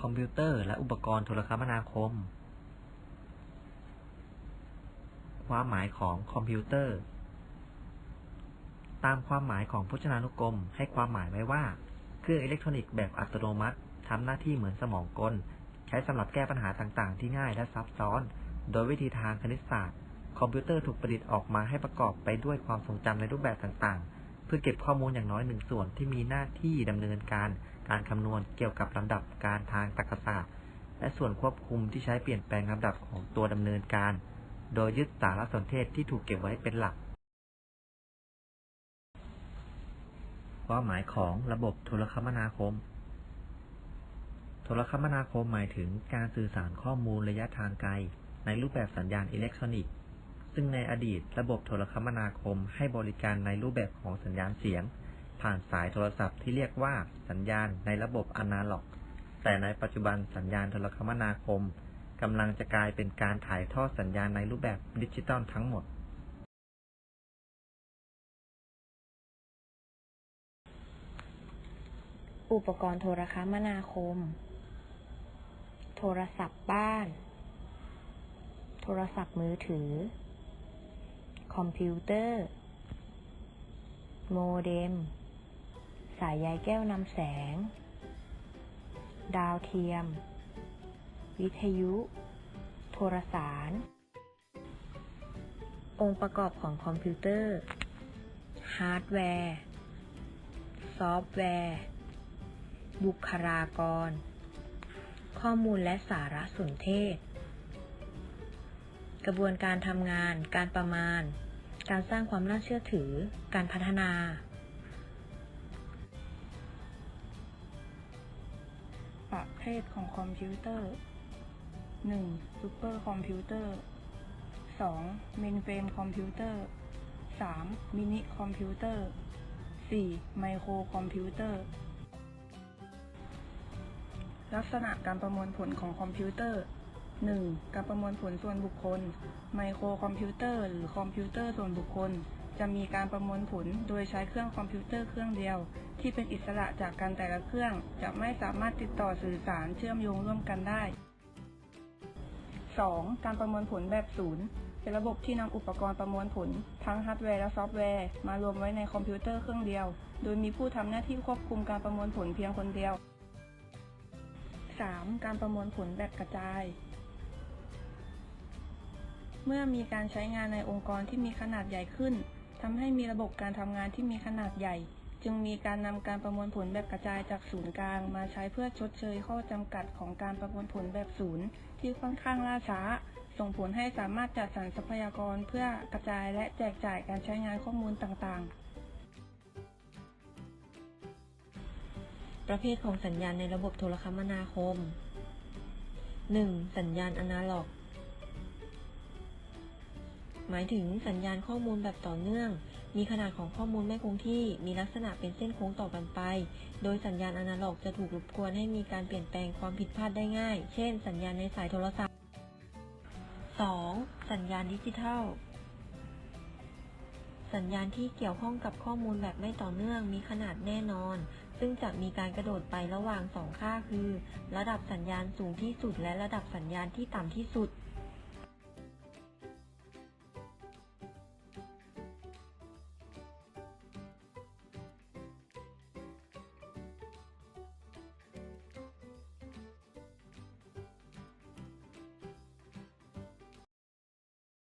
คอมพิวเตอร์ และอุปกรณ์โทรคมนาคม ความหมายของคอมพิวเตอร์ ตามความหมายของพจนานุกรม ให้ความหมายไว้ว่า เครื่องอิเล็กทรอนิกส์แบบอัตโนมัติทำหน้าที่เหมือนสมองกล ใช้สำหรับแก้ปัญหาต่างๆ ที่ง่ายและซับซ้อน โดยวิธีทางคณิตศาสตร์ คอมพิวเตอร์ถูกประดิษฐ์ออกมาให้ประกอบไปด้วยความทรงจำในรูปแบบต่างๆ เพื่อเก็บข้อมูลอย่างน้อยหนึ่งส่วนที่มีหน้าที่ดำเนินการ การคำนวณเกี่ยวกับลำดับการทางตรรกศาสตร์ และส่วนควบคุมที่ใช้เปลี่ยนแปลงลำดับของตัวดำเนินการ โดยยึดสารสนเทศที่ถูกเก็บไว้เป็นหลัก ความหมายของระบบโทรคมนาคม โทรคมนาคมหมายถึงการสื่อสารข้อมูลระยะทางไกล ในรูปแบบสัญญาณอิเล็กทรอนิกส์ ซึ่งในอดีตระบบโทรคมนาคมให้บริการในรูปแบบของสัญญาณเสียง ผ่านสายโทรศัพท์ที่เรียกว่าสัญญาณในระบบอนาล็อก แต่ในปัจจุบันสัญญาณโทรคมนาคมกำลังจะกลายเป็นการถ่ายทอดสัญญาณในรูปแบบดิจิตอลทั้งหมด อุปกรณ์โทรคมนาคม โทรศัพท์บ้าน โทรศัพท์มือถือ คอมพิวเตอร์ โมเด็ม สายใยแก้วนำแสง ดาวเทียม วิทยุ โทรสาร องค์ประกอบของคอมพิวเตอร์ ฮาร์ดแวร์ ซอฟต์แวร์ บุคลากร ข้อมูลและสารสนเทศ กระบวนการทำงาน การประมาณ การสร้างความน่าเชื่อถือ การพัฒนา ประเภทของคอมพิวเตอร์ 1. ซูเปอร์คอมพิวเตอร์ 2. เมนเฟรมคอมพิวเตอร์ 3. มินิคอมพิวเตอร์ 4. ไมโครคอมพิวเตอร์ ลักษณะการประมวลผลของคอมพิวเตอร์ 1. การประมวลผลส่วนบุคคล ไมโครคอมพิวเตอร์ หรือคอมพิวเตอร์ส่วนบุคคล จะมีการประมวลผลโดยใช้เครื่องคอมพิวเตอร์เครื่องเดียว ที่เป็นอิสระจากกันแต่ละเครื่อง จะไม่สามารถติดต่อสื่อสารเชื่อมโยงร่วมกันได้ 2. การประมวลผลแบบศูนย์เป็นระบบที่นำอุปกรณ์ประมวลผล ทั้งฮาร์ดแวร์และซอฟต์แวร์มารวมไว้ในคอมพิวเตอร์เครื่องเดียว โดยมีผู้ทำหน้าที่ควบคุมการประมวลผลเพียงคนเดียว 3. การประมวลผลแบบกระจาย เมื่อมีการใช้งานในองค์กรที่มีขนาดใหญ่ขึ้น ทำให้มีระบบการทำงานที่มีขนาดใหญ่ จึงมีการนำการประมวลผลแบบกระจายจากศูนย์กลาง มาใช้เพื่อชดเชยข้อจำกัดของการประมวลผลแบบศูนย์ ที่ค่อนข้างล่าช้า ส่งผลให้สามารถจัดสรรทรัพยากรเพื่อกระจายและแจกจ่ายการใช้งานข้อมูลต่างๆประเภทของสัญญาณในระบบโทรคมนาคม 1. สัญญาณอนาล็อก หมายถึงสัญญาณข้อมูลแบบต่อเนื่อง มีขนาดของข้อมูลไม่คงที่ มีลักษณะเป็นเส้นโค้งต่อกันไป โดยสัญญาณอนาล็อกจะถูกรบกวนให้มีการเปลี่ยนแปลงความผิดพลาดได้ง่าย เช่น สัญญาณในสายโทรศัพท์ 2. สัญญาณดิจิทัล สัญญาณที่เกี่ยวข้องกับข้อมูลแบบไม่ต่อเนื่อง มีขนาดแน่นอน ซึ่งจะมีการกระโดดไประหว่างสองค่าคือ ระดับสัญญาณสูงที่สุดและระดับสัญญาณที่ต่ำที่สุด